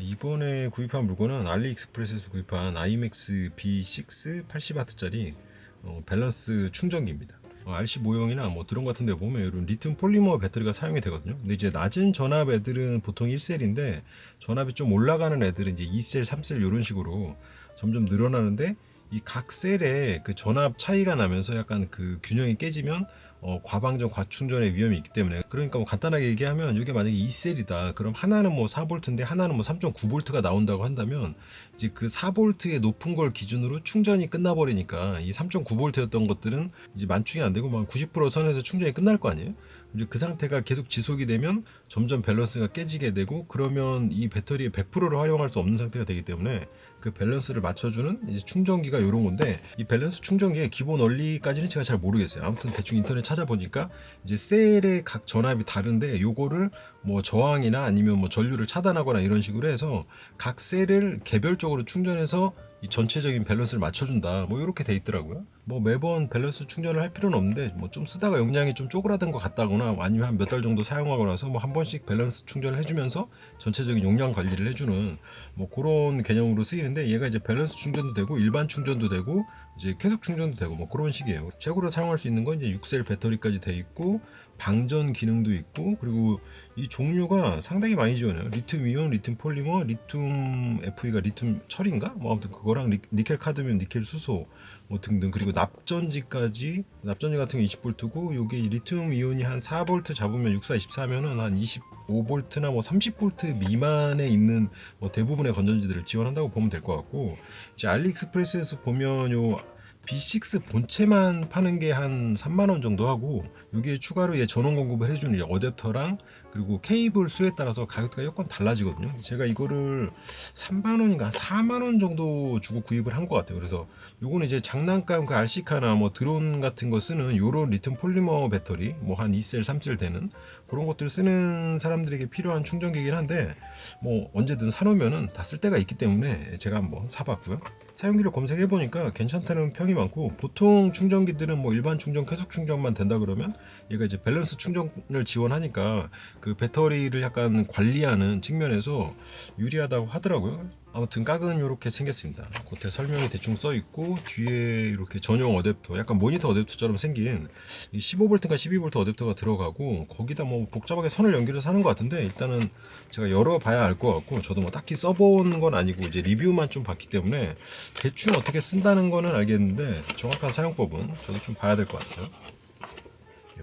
이번에 구입한 물건은 알리익스프레스에서 구입한 IMAX B6 80W짜리 어, 밸런스 충전기입니다. 어, RC 모형이나 뭐 드론 같은 데 보면 이런 리튬 폴리머 배터리가 사용이 되거든요. 근데 이제 낮은 전압 애들은 보통 1셀인데 전압이 좀 올라가는 애들은 이제 2셀, 3셀 이런 식으로 점점 늘어나는데 이 각 셀에 그 전압 차이가 나면서 약간 그 균형이 깨지면 어, 과방전 과충전의 위험이 있기 때문에. 그러니까 뭐 간단하게 얘기하면 이게 만약에 2셀이다. 그럼 하나는 뭐 4V인데 하나는 뭐 3.9V가 나온다고 한다면 이제 그 4V의 높은 걸 기준으로 충전이 끝나버리니까 이 3.9V였던 것들은 이제 만충이 안 되고 막 90% 선에서 충전이 끝날 거 아니에요? 이제 그 상태가 계속 지속이 되면 점점 밸런스가 깨지게 되고 그러면 이 배터리의 100%를 활용할 수 없는 상태가 되기 때문에 그 밸런스를 맞춰주는 이제 충전기가 이런 건데 이 밸런스 충전기의 기본 원리까지는 제가 잘 모르겠어요. 아무튼 대충 인터넷 찾아보니까 이제 셀의 각 전압이 다른데 요거를 뭐 저항이나 아니면 뭐 전류를 차단하거나 이런 식으로 해서 각 셀을 개별적으로 충전해서 이 전체적인 밸런스를 맞춰준다. 뭐 이렇게 돼 있더라고요. 뭐 매번 밸런스 충전을 할 필요는 없는데 뭐 좀 쓰다가 용량이 좀 쪼그라든 것 같다거나 아니면 한 몇 달 정도 사용하고 나서 뭐 한 번씩 밸런스 충전을 해주면서 전체적인 용량 관리를 해주는 뭐 그런 개념으로 쓰이는데 얘가 이제 밸런스 충전도 되고 일반 충전도 되고 이제 계속 충전도 되고 뭐 그런 식이에요. 최고로 사용할 수 있는 건 이제 6셀 배터리까지 돼 있고 방전 기능도 있고 그리고 이 종류가 상당히 많이 지원해요. 리튬 이온, 리튬 폴리머, 리튬 FE가 리튬 철인가? 뭐 아무튼 그거랑 리, 니켈 카드뮴, 니켈 수소 뭐 등등. 그리고 납전지까지 납전지 같은 게 20V고 요게 리튬 이온이 한 4V 잡으면 64, 24면은 한 25V나 뭐 30V 미만에 있는 뭐 대부분의 건전지들을 지원한다고 보면 될 것 같고 이제 알리익스프레스에서 보면 요 B6 본체만 파는 게 한 3만 원 정도 하고 여기에 추가로 얘 전원 공급을 해주는 이 어댑터랑 그리고 케이블 수에 따라서 가격대가 조금 달라지거든요. 제가 이거를 3만 원인가 4만 원 정도 주고 구입을 한 것 같아요. 그래서 요거는 이제 장난감 그 RC카나 뭐 드론 같은 거 쓰는 요런 리튬 폴리머 배터리 뭐 한 2셀 3셀 되는 그런 것들 쓰는 사람들에게 필요한 충전기긴 한데 뭐 언제든 사놓으면은 다 쓸 때가 있기 때문에 제가 한번 사봤고요. 사용기를 검색해 보니까 괜찮다는 평이 많고 보통 충전기들은 뭐 일반 충전 계속 충전만 된다 그러면 얘가 이제 밸런스 충전을 지원하니까 그 배터리를 약간 관리하는 측면에서 유리하다고 하더라고요. 아무튼 각은 이렇게 생겼습니다. 겉에 설명이 대충 써 있고 뒤에 이렇게 전용 어댑터, 약간 모니터 어댑터처럼 생긴 15V인가 12V 어댑터가 들어가고 거기다 뭐 복잡하게 선을 연결해서 하는 것 같은데 일단은 제가 열어봐야 알 것 같고 저도 뭐 딱히 써본 건 아니고 이제 리뷰만 좀 봤기 때문에 대충 어떻게 쓴다는 거는 알겠는데 정확한 사용법은 저도 좀 봐야 될 것 같아요.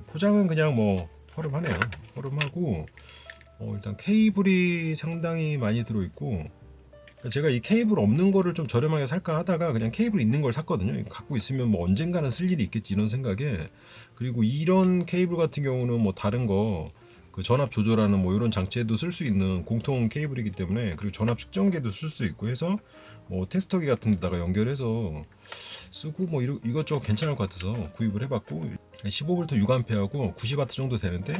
포장은 그냥 뭐 허름하네요. 허름하고 어, 일단 케이블이 상당히 많이 들어있고 제가 이 케이블 없는 거를 좀 저렴하게 살까 하다가 그냥 케이블 있는 걸 샀거든요. 갖고 있으면 뭐 언젠가는 쓸 일이 있겠지 이런 생각에 그리고 이런 케이블 같은 경우는 뭐 다른 거 그 전압 조절하는 뭐 이런 장치에도 쓸 수 있는 공통 케이블이기 때문에 그리고 전압 측정기도 쓸 수 있고 해서 뭐 테스터기 같은 데다가 연결해서 쓰고 뭐 이러, 이것저것 괜찮을 것 같아서 구입을 해봤고 15V 6A하고 90W 정도 되는데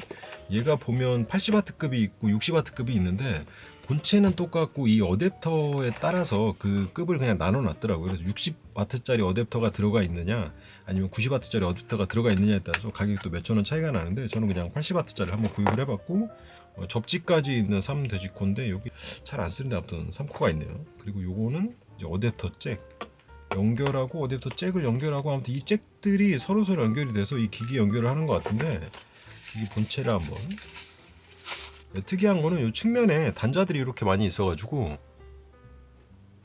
얘가 보면 80W급이 있고 60W급이 있는데 본체는 똑같고 이 어댑터에 따라서 그 급을 그냥 나눠 놨더라고요. 그래서 60W짜리 어댑터가 들어가 있느냐 아니면 90W짜리 어댑터가 들어가 있느냐에 따라서 가격이 또 몇천 원 차이가 나는데 저는 그냥 80W짜리 한번 구입을 해봤고 어, 접지까지 있는 3돼지코인데 여기 잘 안 쓰는데 아무튼 3코가 있네요. 그리고 요거는 이제 어댑터 잭 연결하고 어댑터 잭을 연결하고 아무튼 이 잭들이 서로 서로 연결이 돼서 이 기기 연결을 하는 것 같은데 기기 본체를 한번 네, 특이한 거는 이 측면에 단자들이 이렇게 많이 있어가지고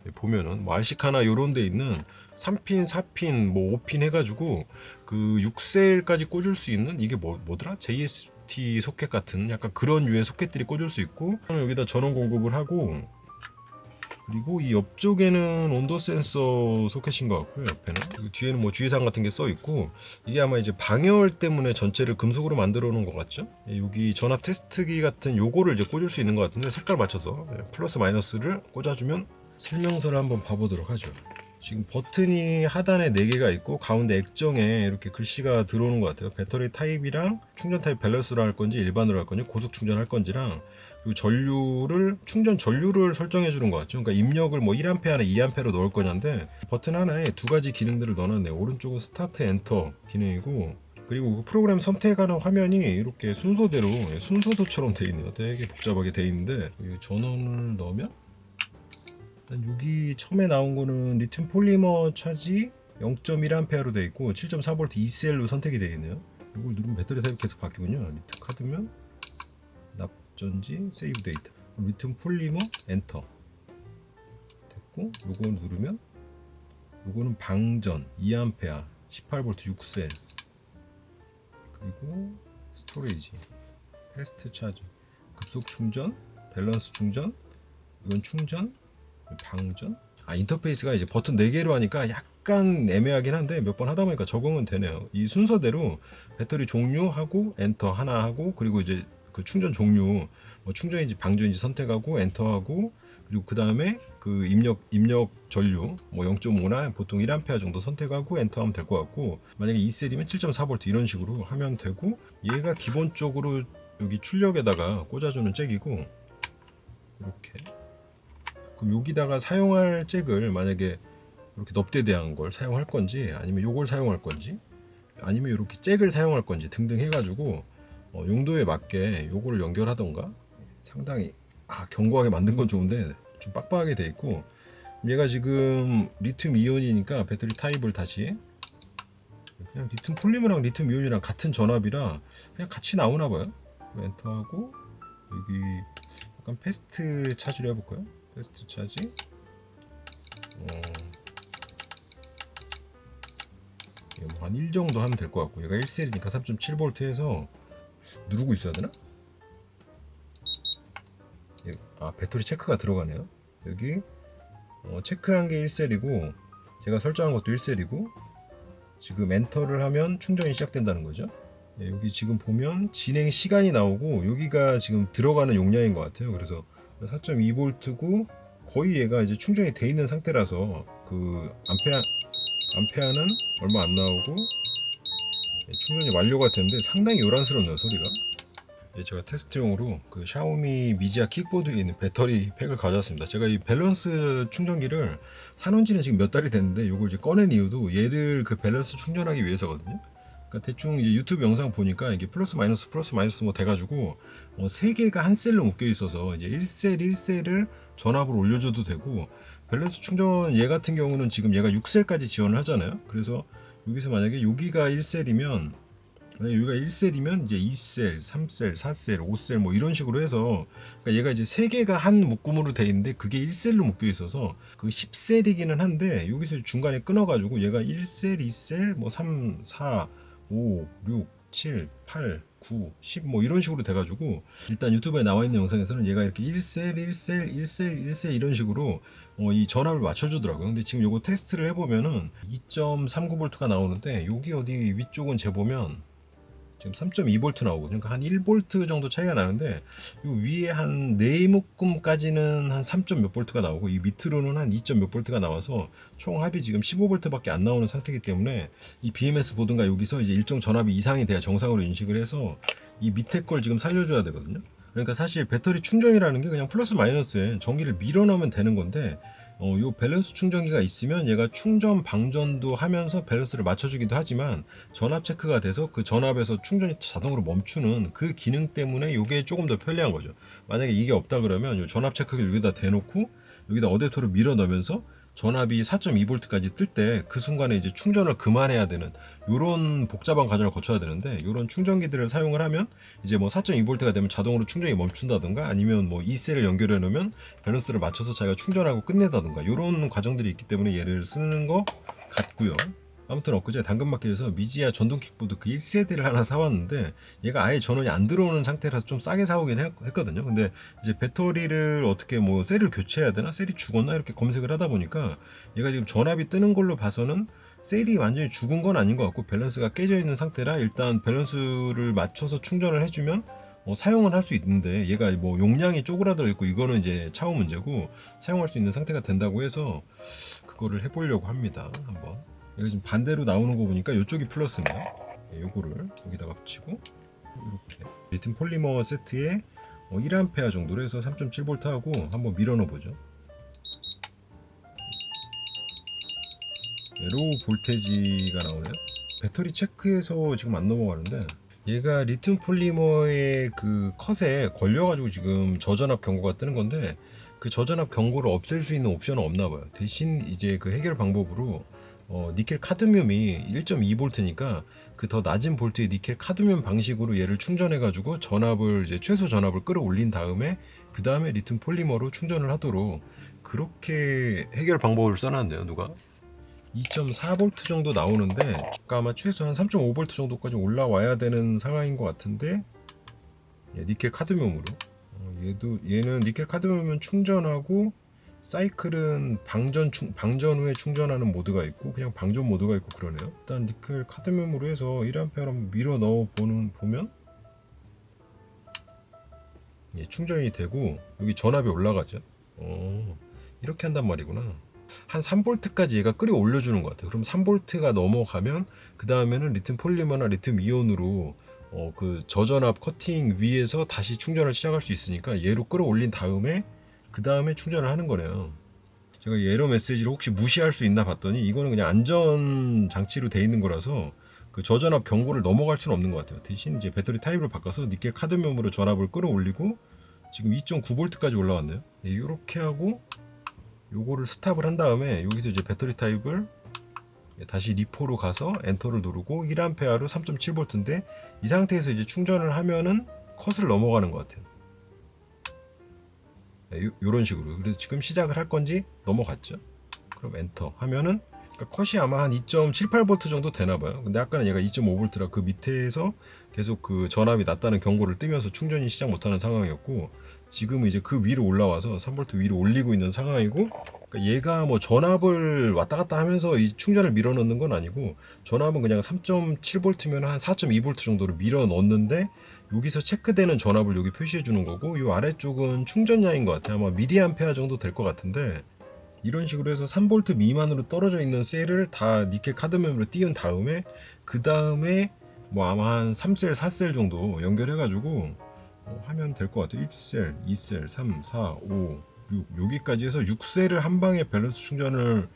네, 보면은 뭐 RC카나 요런 데 있는 3핀, 4핀, 뭐 5핀 해가지고 그 6셀까지 꽂을 수 있는 이게 뭐, 뭐더라? JST 소켓 같은 약간 그런 유의 소켓들이 꽂을 수 있고 여기다 전원 공급을 하고 그리고 이 옆쪽에는 온도 센서 소켓인 것 같고요. 옆에는 그리고 뒤에는 뭐 주의사항 같은 게 써 있고 이게 아마 이제 방열 때문에 전체를 금속으로 만들어 놓은 것 같죠? 예, 여기 전압 테스트기 같은 요거를 이제 꽂을 수 있는 것 같은데 색깔 맞춰서 예, 플러스 마이너스를 꽂아주면 설명서를 한번 봐보도록 하죠. 지금 버튼이 하단에 4개가 있고 가운데 액정에 이렇게 글씨가 들어오는 것 같아요. 배터리 타입이랑 충전 타입 밸런스로 할 건지 일반으로 할 건지 고속 충전할 건지랑 그리고 전류를 충전 전류를 설정해 주는 것 같죠. 그러니까 입력을 뭐 1A나 2A로 넣을 거냐인데 버튼 하나에 두 가지 기능들을 넣어놨네요. 오른쪽은 스타트 엔터 기능이고 그리고 그 프로그램 선택하는 화면이 이렇게 순서대로 예, 순서도처럼 돼 있네요. 되게 복잡하게 돼 있는데 전원을 넣으면 일단 여기 처음에 나온 거는 리튬 폴리머 차지 0.1A로 되어 있고 7.4V 2셀로 선택이 되어 있네요. 이걸 누르면 배터리 사이 계속 바뀌군요. 리튬 카드면 납 전지 세이브 데이터. 리튬 폴리머 엔터. 됐고 요거 누르면 요거는 방전 2A 18V 6셀 그리고 스토리지 패스트 차지 급속 충전 밸런스 충전 이건 충전 방전 아 인터페이스가 이제 버튼 4개로 하니까 약간 애매하긴 한데 몇 번 하다 보니까 적응은 되네요 이 순서대로 배터리 종류하고 엔터 하나 하고 그리고 이제 그 충전 종류 뭐 충전인지 방전인지 선택하고 엔터하고 그리고 그 다음에 그 입력 입력 전류 뭐 0.5나 보통 1A 정도 선택하고 엔터하면 될 것 같고 만약에 2셀이면 7.4V 이런 식으로 하면 되고 얘가 기본적으로 여기 출력에다가 꽂아주는 잭이고 이렇게. 그럼 여기다가 사용할 잭을 만약에 이렇게 넙대대한 걸 사용할 건지 아니면 요걸 사용할 건지 아니면 이렇게 잭을 사용할 건지 등등 해가지고 어, 용도에 맞게 요거를 연결하던가 상당히 아 견고하게 만든 건 좋은데 좀 빡빡하게 돼 있고 얘가 지금 리튬 이온이니까 배터리 타입을 다시 그냥 리튬 폴리머랑 리튬 이온이랑 같은 전압이라 그냥 같이 나오나 봐요. 엔터하고 여기 약간 패스트 차지로 해볼까요? 패스트 차지. 어, 뭐 한1 정도 하면 될 것 같고 얘가 1셀이니까 3.7V 해서 누르고 있어야 되나? 예, 아 배터리 체크가 들어가네요. 여기 어, 체크한 게 1셀이고 제가 설정한 것도 1셀이고 지금 엔터를 하면 충전이 시작된다는 거죠. 예, 여기 지금 보면 진행 시간이 나오고 여기가 지금 들어가는 용량인 것 같아요. 그래서 4.2V고 거의 얘가 이제 충전이 돼 있는 상태라서 그 암페아 암페아는 얼마 안 나오고 예, 충전이 완료가 됐는데 상당히 요란스럽네요 소리가. 예, 제가 테스트용으로 그 샤오미 미지아 킥보드에 있는 배터리 팩을 가져왔습니다. 제가 이 밸런스 충전기를 사놓은 지는 지금 몇 달이 됐는데 이걸 이제 꺼낸 이유도 얘를 그 밸런스 충전하기 위해서거든요. 그러니까 대충 이제 유튜브 영상 보니까 이게 플러스 마이너스 플러스 마이너스 뭐 돼가지고 어, 세 개가 한 셀로 묶여 있어서 이제 1셀 1셀을 전압으로 올려줘도 되고 밸런스 충전 얘 같은 경우는 지금 얘가 6셀까지 지원을 하잖아요. 그래서 여기서 만약에 여기가 1셀이면 만약 여기가 1셀이면 이제 2셀, 3셀, 4셀, 5셀 뭐 이런 식으로 해서 그러니까 얘가 이제 세 개가 한 묶음으로 돼 있는데 그게 1셀로 묶여 있어서 그 10셀이기는 한데 여기서 중간에 끊어 가지고 얘가 1셀, 2셀, 뭐 3, 4, 5, 6, 7, 8, 9, 10 뭐 이런 식으로 돼 가지고 일단 유튜브에 나와 있는 영상에서는 얘가 이렇게 1셀, 1셀, 1셀, 1셀 이런 식으로 어, 이 전압을 맞춰주더라고요. 근데 지금 요거 테스트를 해보면은 2.39V가 나오는데 여기 어디 위쪽은 재보면 지금 3.2V 나오거든요. 그러니까 한 1V 정도 차이가 나는데 요 위에 한네 묶음까지는 한 3. 몇 볼트가 나오고 이 밑으로는 한 2. 몇 볼트가 나와서 총 합이 지금 15V밖에 안 나오는 상태이기 때문에 이 BMS 보드가 여기서 이제 일정 전압이 이상이 돼야 정상으로 인식을 해서 이 밑에 걸 지금 살려줘야 되거든요. 그러니까 사실 배터리 충전이라는 게 그냥 플러스 마이너스에 전기를 밀어 넣으면 되는 건데 어, 요 밸런스 충전기가 있으면 얘가 충전 방전도 하면서 밸런스를 맞춰주기도 하지만 전압 체크가 돼서 그 전압에서 충전이 자동으로 멈추는 그 기능 때문에 이게 조금 더 편리한 거죠. 만약에 이게 없다 그러면 요 전압 체크기를 여기다 대놓고 여기다 어댑터를 밀어 넣으면서 전압이 4.2V까지 뜰 때 그 순간에 이제 충전을 그만해야 되는 요런 복잡한 과정을 거쳐야 되는데 요런 충전기들을 사용을 하면 이제 뭐 4.2V가 되면 자동으로 충전이 멈춘다든가 아니면 뭐 2셀을 연결해 놓으면 밸런스를 맞춰서 자기가 충전하고 끝내다든가 요런 과정들이 있기 때문에 얘를 쓰는 거 같고요. 아무튼 엊그제 당근마켓에서 미지아 전동 킥보드 그 1세대를 하나 사왔는데 얘가 아예 전원이 안 들어오는 상태라서 좀 싸게 사오긴 했, 했거든요. 근데 이제 배터리를 어떻게 뭐 셀을 교체해야 되나 셀이 죽었나 이렇게 검색을 하다 보니까 얘가 지금 전압이 뜨는 걸로 봐서는 셀이 완전히 죽은 건 아닌 것 같고 밸런스가 깨져 있는 상태라 일단 밸런스를 맞춰서 충전을 해주면 어, 사용을 할수 있는데 얘가 뭐 용량이 쪼그라들어 있고 이거는 이제 차후 문제고 사용할 수 있는 상태가 된다고 해서 그거를 해보려고 합니다. 한번. 얘가 지금 반대로 나오는 거 보니까 이쪽이 플러스네요. 네, 요거를 여기다가 붙이고 이렇게 리튬 폴리머 세트에 어, 1A 정도로 해서 3.7V 하고 한번 밀어 넣어 보죠. 네, 로우 볼테지가 나오네요. 배터리 체크해서 지금 안 넘어가는데 얘가 리튬 폴리머의 그 컷에 걸려가지고 지금 저전압 경고가 뜨는 건데 그 저전압 경고를 없앨 수 있는 옵션은 없나 봐요. 대신 이제 그 해결 방법으로 어, 니켈 카드뮴이 1.2V니까 그 더 낮은 볼트의 니켈 카드뮴 방식으로 얘를 충전해 가지고 전압을 이제 최소 전압을 끌어올린 다음에 그 다음에 리튬 폴리머로 충전을 하도록 그렇게 해결 방법을 써놨네요 누가? 2.4V 정도 나오는데 그러니까 아마 최소 한 3.5V 정도까지 올라와야 되는 상황인 것 같은데 예, 니켈 카드뮴으로. 어, 얘도 얘는 니켈 카드뮴은 충전하고 사이클은 방전 충, 방전 후에 충전하는 모드가 있고 그냥 방전 모드가 있고 그러네요. 일단 니켈 카드뮴으로 해서 1A 한번 밀어 넣어 보는 보면 예, 충전이 되고 여기 전압이 올라가죠. 어, 이렇게 한단 말이구나. 한 3볼트까지 얘가 끌어 올려주는 것 같아요. 그럼 3볼트가 넘어가면 그 다음에는 리튬 폴리머나 리튬 이온으로 어, 그 저전압 커팅 위에서 다시 충전을 시작할 수 있으니까 얘로 끌어올린 다음에 그 다음에 충전을 하는 거네요. 제가 이 에러 메시지를 혹시 무시할 수 있나 봤더니 이거는 그냥 안전 장치로 돼 있는 거라서 그 저전압 경고를 넘어갈 수는 없는 것 같아요. 대신 이제 배터리 타입을 바꿔서 니켈 카드뮴으로 전압을 끌어올리고 지금 2.9V까지 올라왔네요. 이렇게 하고 요거를 스탑을 한 다음에 여기서 이제 배터리 타입을 다시 리포로 가서 엔터를 누르고 1A로 3.7V인데 이 상태에서 이제 충전을 하면은 컷을 넘어가는 것 같아요. 네, 요, 요런 식으로. 그래서 지금 시작을 할 건지 넘어갔죠. 그럼 엔터 하면은 그러니까 컷이 아마 한 2.78V 정도 되나 봐요. 근데 아까는 얘가 2.5V라 그 밑에서 계속 그 전압이 낮다는 경고를 뜨면서 충전이 시작 못하는 상황이었고 지금은 이제 그 위로 올라와서 3V 위로 올리고 있는 상황이고 그러니까 얘가 뭐 전압을 왔다 갔다 하면서 이 충전을 밀어 넣는 건 아니고 전압은 그냥 3.7V면 한 4.2V 정도로 밀어 넣는데 여기서 체크되는 전압을 여기 표시해 주는 거고 이 아래쪽은 충전량인 것 같아요. 아마 미리암페어 정도 될 것 같은데 이런 식으로 해서 3V 미만으로 떨어져 있는 셀을 다 니켈 카드뮴으로 띄운 다음에 그 다음에 뭐 아마 한 3셀, 4셀 정도 연결해 가지고 어, 하면 될 것 같아요. 1셀, 2셀, 3, 4, 5, 6 여기까지 해서 6셀을 한 방에 밸런스 충전을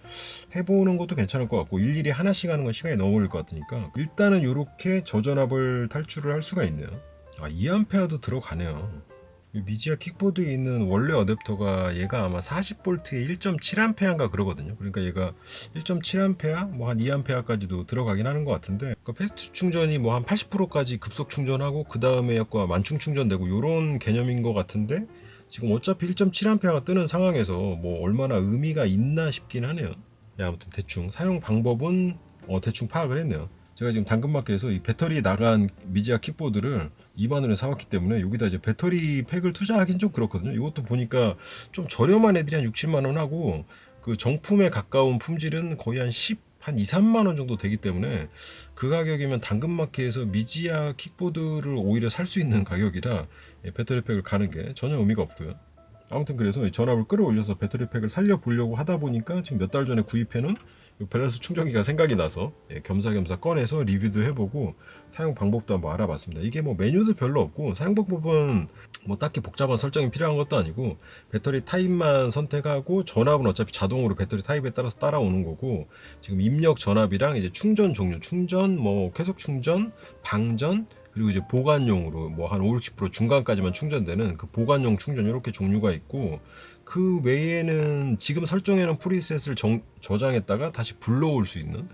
해보는 것도 괜찮을 것 같고 일일이 하나씩 하는 건 시간이 너무 걸릴 것 같으니까 일단은 이렇게 저전압을 탈출을 할 수가 있네요. 아 2A도 들어가네요. 이 미지아 킥보드에 있는 원래 어댑터가 얘가 아마 40V에 1.7A인가 그러거든요. 그러니까 얘가 1.7A, 뭐 한 2A까지도 들어가긴 하는 것 같은데 그러니까 패스트 충전이 뭐 한 80%까지 급속 충전하고 그 다음에 약간 만충 충전되고 이런 개념인 것 같은데 지금 어차피 1.7A가 뜨는 상황에서 뭐 얼마나 의미가 있나 싶긴 하네요. 야, 아무튼 대충 사용 방법은 어, 대충 파악을 했네요. 제가 지금 당근마켓에서 이 배터리 나간 미지아 킥보드를 2만 원에 사왔기 때문에 여기다 이제 배터리 팩을 투자하긴 좀 그렇거든요. 이것도 보니까 좀 저렴한 애들이 한 6, 7만 원 하고 그 정품에 가까운 품질은 거의 한 10, 한 2, 3만 원 정도 되기 때문에 그 가격이면 당근마켓에서 미지아 킥보드를 오히려 살 수 있는 가격이라 예, 배터리 팩을 가는 게 전혀 의미가 없고요. 아무튼 그래서 이 전압을 끌어올려서 배터리 팩을 살려 보려고 하다 보니까 지금 몇 달 전에 구입해 놓은 이 밸런스 충전기가 생각이 나서 예, 겸사겸사 꺼내서 리뷰도 해보고 사용 방법도 한번 알아봤습니다. 이게 뭐 메뉴도 별로 없고 사용 방법은 뭐 딱히 복잡한 설정이 필요한 것도 아니고 배터리 타입만 선택하고 전압은 어차피 자동으로 배터리 타입에 따라서 따라오는 거고 지금 입력 전압이랑 이제 충전 종류, 충전 뭐 계속 충전, 방전 그리고 이제 보관용으로 뭐 한 5, 60% 중간까지만 충전되는 그 보관용 충전 이렇게 종류가 있고 그 외에는 지금 설정해놓은 프리셋을 정, 저장했다가 다시 불러올 수 있는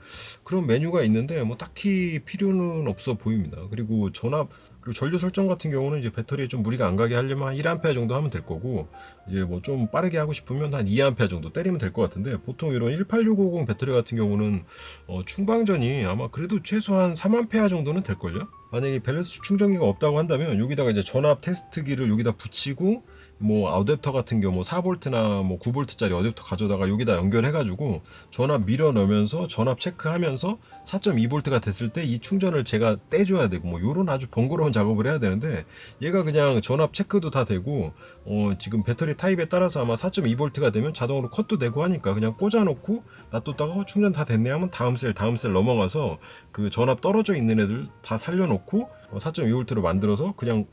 그런 메뉴가 있는데 뭐 딱히 필요는 없어 보입니다. 그리고 전압 그리고 전류 설정 같은 경우는 이제 배터리에 좀 무리가 안 가게 하려면 한 1A 정도 하면 될 거고 이제 뭐 좀 빠르게 하고 싶으면 한 2A 정도 때리면 될 것 같은데 보통 이런 18650 배터리 같은 경우는 어, 충방전이 아마 그래도 최소한 3A 정도는 될 걸요. 만약에 밸런스 충전기가 없다고 한다면 여기다가 이제 전압 테스트기를 여기다 붙이고 뭐 어댑터 같은 경우 뭐 4V나 뭐 9V짜리 어댑터 가져다가 여기다 연결해가지고 전압 밀어 넣으면서 전압 체크하면서 4.2V가 됐을 때 이 충전을 제가 떼줘야 되고 뭐 요런 아주 번거로운 작업을 해야 되는데 얘가 그냥 전압 체크도 다 되고 어 지금 배터리 타입에 따라서 아마 4.2V가 되면 자동으로 컷도 되고 하니까 그냥 꽂아놓고 놔뒀다가 어, 충전 다 됐네 하면 다음 셀 다음 셀 넘어가서 그 전압 떨어져 있는 애들 다 살려놓고 어, 4.2V로 만들어서 그냥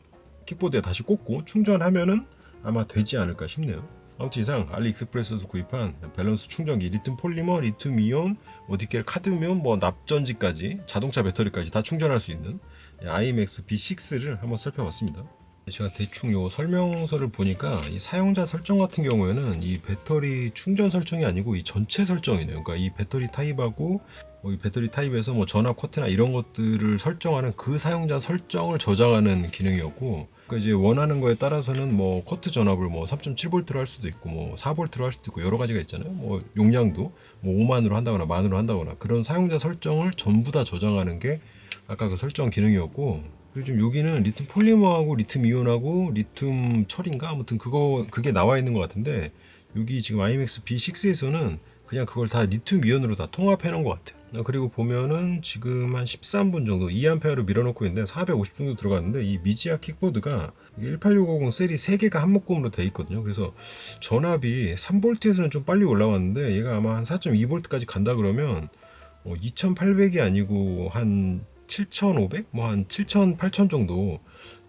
킥보드에 다시 꽂고 충전하면은 아마 되지 않을까 싶네요. 아무튼 이상 알리익스프레스에서 구입한 밸런스 충전기 리튬 폴리머, 리튬 이온, 어디켈 카드뮴, 뭐 납전지까지 자동차 배터리까지 다 충전할 수 있는 IMX B6를 한번 살펴봤습니다. 제가 대충 요 설명서를 보니까 이 사용자 설정 같은 경우에는 이 배터리 충전 설정이 아니고 이 전체 설정이네요. 그러니까 이 배터리 타입하고 뭐 이 배터리 타입에서 뭐 전압 커트나 이런 것들을 설정하는 그 사용자 설정을 저장하는 기능이었고 그러니까 이제 원하는 거에 따라서는 뭐 커트 전압을 뭐 3.7V로 할 수도 있고 뭐 4V로 할 수도 있고 여러 가지가 있잖아요. 뭐 용량도 뭐 5만으로 한다거나 만으로 한다거나 그런 사용자 설정을 전부 다 저장하는 게 아까 그 설정 기능이었고 그리고 좀 여기는 리튬 폴리머하고 리튬 이온하고 리튬 철인가 아무튼 그거 그게 나와 있는 것 같은데 여기 지금 IMX B6에서는 그냥 그걸 다 리튬 이온으로 다 통합해 놓은 것 같아요. 아, 그리고 보면은 지금 한 13분 정도 2A로 밀어넣고 있는데 450 정도 들어갔는데 이 미지아 킥보드가 18650 셀이 3개가 한 묶음으로 돼 있거든요. 그래서 전압이 3V에서는 좀 빨리 올라왔는데 얘가 아마 한 4.2V까지 간다 그러면 어, 2800이 아니고 한 7500? 뭐 한 7000, 8000 정도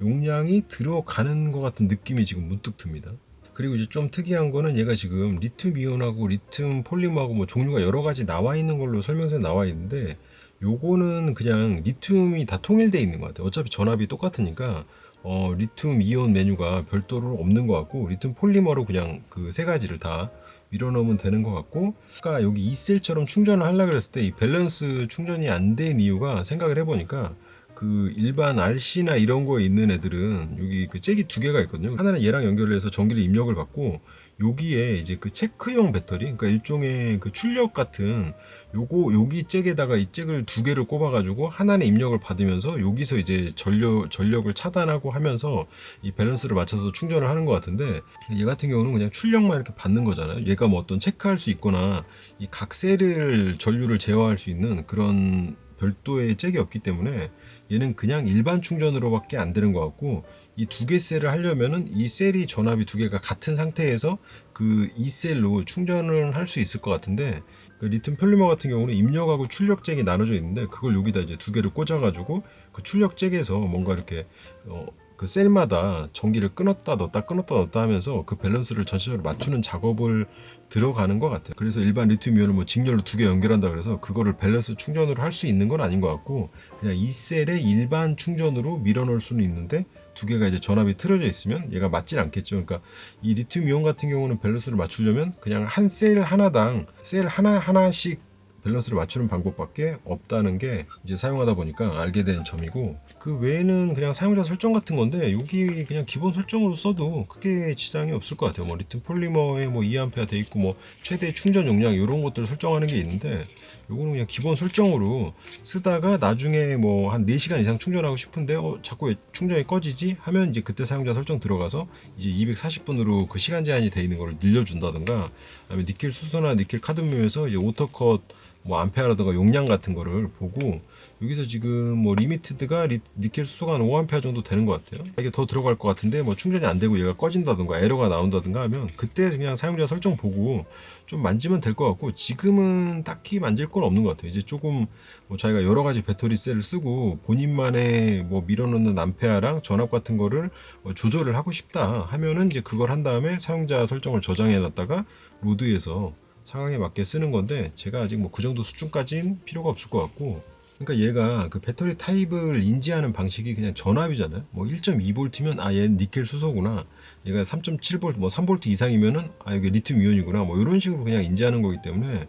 용량이 들어가는 것 같은 느낌이 지금 문득 듭니다. 그리고 이제 좀 특이한 거는 얘가 지금 리튬 이온하고 리튬 폴리머하고 뭐 종류가 여러 가지 나와 있는 걸로 설명서에 나와 있는데 요거는 그냥 리튬이 다 통일돼 있는 것 같아요. 어차피 전압이 똑같으니까 어, 리튬 이온 메뉴가 별도로 없는 것 같고 리튬 폴리머로 그냥 그 세 가지를 다 밀어넣으면 되는 것 같고 아까 여기 이셀처럼 충전을 하려고 그랬을 때 이 밸런스 충전이 안 된 이유가 생각을 해보니까 그 일반 RC나 이런 거에 있는 애들은 여기 그 잭이 두 개가 있거든요. 하나는 얘랑 연결을 해서 전기를 입력을 받고 여기에 이제 그 체크용 배터리, 그러니까 일종의 그 출력 같은 요거 여기 잭에다가 이 잭을 두 개를 꼽아 가지고 하나는 입력을 받으면서 여기서 이제 전력 전력을 차단하고 하면서 이 밸런스를 맞춰서 충전을 하는 것 같은데 얘 같은 경우는 그냥 출력만 이렇게 받는 거잖아요. 얘가 뭐 어떤 체크할 수 있거나 이 각 셀을 전류를 제어할 수 있는 그런 별도의 잭이 없기 때문에 얘는 그냥 일반 충전으로밖에 안 되는 것 같고 이 두 개 셀을 하려면은 이 셀이 전압이 두 개가 같은 상태에서 그 이 셀로 충전을 할 수 있을 것 같은데 그 리튬 폴리머 같은 경우는 입력하고 출력 잭이 나눠져 있는데 그걸 여기다 이제 두 개를 꽂아가지고 그 출력 잭에서 뭔가 이렇게 어, 그 셀마다 전기를 끊었다 넣었다 끊었다 넣었다 하면서 그 밸런스를 전체적으로 맞추는 작업을 들어가는 것 같아요. 그래서 일반 리튬 이온을 뭐 직렬로 두 개 연결한다 그래서 그거를 밸런스 충전으로 할 수 있는 건 아닌 것 같고 그냥 이 셀에 일반 충전으로 밀어넣을 수는 있는데 두 개가 이제 전압이 틀어져 있으면 얘가 맞질 않겠죠. 그러니까 이 리튬 이온 같은 경우는 밸런스를 맞추려면 그냥 한 셀 하나당 셀 하나 하나씩 밸런스를 맞추는 방법밖에 없다는 게 이제 사용하다 보니까 알게 된 점이고 그 외에는 그냥 사용자 설정 같은 건데 여기 그냥 기본 설정으로 써도 크게 지장이 없을 것 같아요. 뭐 리튬 폴리머에 뭐 2A 돼 있고 뭐 최대 충전 용량 이런 것들을 설정하는 게 있는데 요거는 그냥 기본 설정으로 쓰다가 나중에 뭐 한 4시간 이상 충전하고 싶은데 어, 자꾸 왜 충전이 꺼지지 하면 이제 그때 사용자 설정 들어가서 이제 240분으로 그 시간 제한이 돼 있는 걸 늘려 준다든가 아니면 니켈 수소나 니켈 카드뮴에서 이제 오토컷 뭐 암페어라든가 용량 같은 거를 보고 여기서 지금 뭐 리미티드가 리, 니켈 수소가 한 5A 정도 되는 것 같아요. 이게 더 들어갈 것 같은데 뭐 충전이 안 되고 얘가 꺼진다든가 에러가 나온다든가 하면 그때 그냥 사용자 설정 보고 좀 만지면 될 것 같고 지금은 딱히 만질 건 없는 것 같아요. 이제 조금 뭐 자기가 여러 가지 배터리 셀을 쓰고 본인만의 뭐 밀어넣는 암페어랑 전압 같은 거를 뭐 조절을 하고 싶다 하면은 이제 그걸 한 다음에 사용자 설정을 저장해 놨다가 로드에서 상황에 맞게 쓰는 건데 제가 아직 뭐 그 정도 수준까지는 필요가 없을 것 같고 그러니까 얘가 그 배터리 타입을 인지하는 방식이 그냥 전압이잖아요. 뭐 1.2V면 아 얘는 니켈 수소구나. 얘가 3.7V 뭐 3V 이상이면은 아 이게 리튬 이온이구나. 뭐 이런 식으로 그냥 인지하는 거기 때문에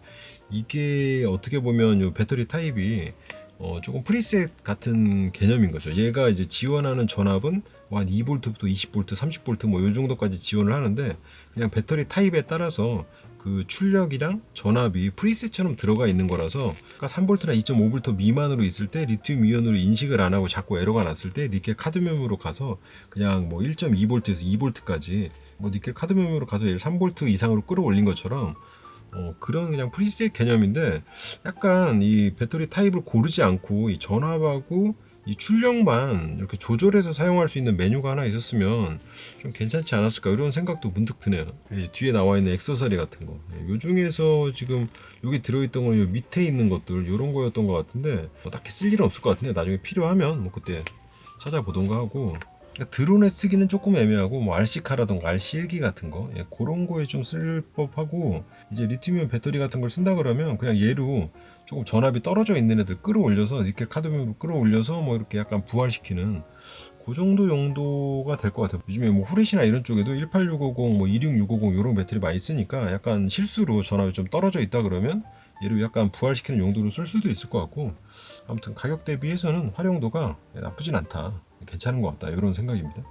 이게 어떻게 보면 요 배터리 타입이 어 조금 프리셋 같은 개념인 거죠. 얘가 이제 지원하는 전압은 뭐한 2V부터 20V, 30V 뭐 요 정도까지 지원을 하는데 그냥 배터리 타입에 따라서 그 출력이랑 전압이 프리셋처럼 들어가 있는 거라서 그러니까 3V나 2.5V 미만으로 있을 때 리튬 이온으로 인식을 안 하고 자꾸 에러가 났을 때 니켈 카드뮴으로 가서 그냥 뭐 1.2V에서 2V까지 뭐 니켈 카드뮴으로 가서 얘를 3V 이상으로 끌어올린 것처럼 어, 그런 그냥 프리셋 개념인데 약간 이 배터리 타입을 고르지 않고 이 전압하고 이 출력만 이렇게 조절해서 사용할 수 있는 메뉴가 하나 있었으면 좀 괜찮지 않았을까 이런 생각도 문득 드네요. 이제 뒤에 나와 있는 액세서리 같은 거. 요 중에서 지금 여기 들어있던 건요 밑에 있는 것들 이런 거였던 것 같은데 뭐 딱히 쓸 일은 없을 것 같은데 나중에 필요하면 뭐 그때 찾아보던가 하고 그러니까 드론에 쓰기는 조금 애매하고 뭐 RC카라던가 RC1기 같은 거 예, 그런 거에 좀 쓸 법하고 이제 리튬이온 배터리 같은 걸 쓴다 그러면 그냥 얘로 조금 전압이 떨어져 있는 애들 끌어올려서 니켈 카드뮴으로 끌어올려서 뭐 이렇게 약간 부활시키는 그 정도 용도가 될 것 같아요. 요즘에 뭐 후레시나 이런 쪽에도 18650, 뭐 26650 이런 배터리 많이 쓰니까 약간 실수로 전압이 좀 떨어져 있다 그러면 얘를 약간 부활시키는 용도로 쓸 수도 있을 것 같고 아무튼 가격 대비해서는 활용도가 나쁘진 않다. 괜찮은 것 같다. 이런 생각입니다.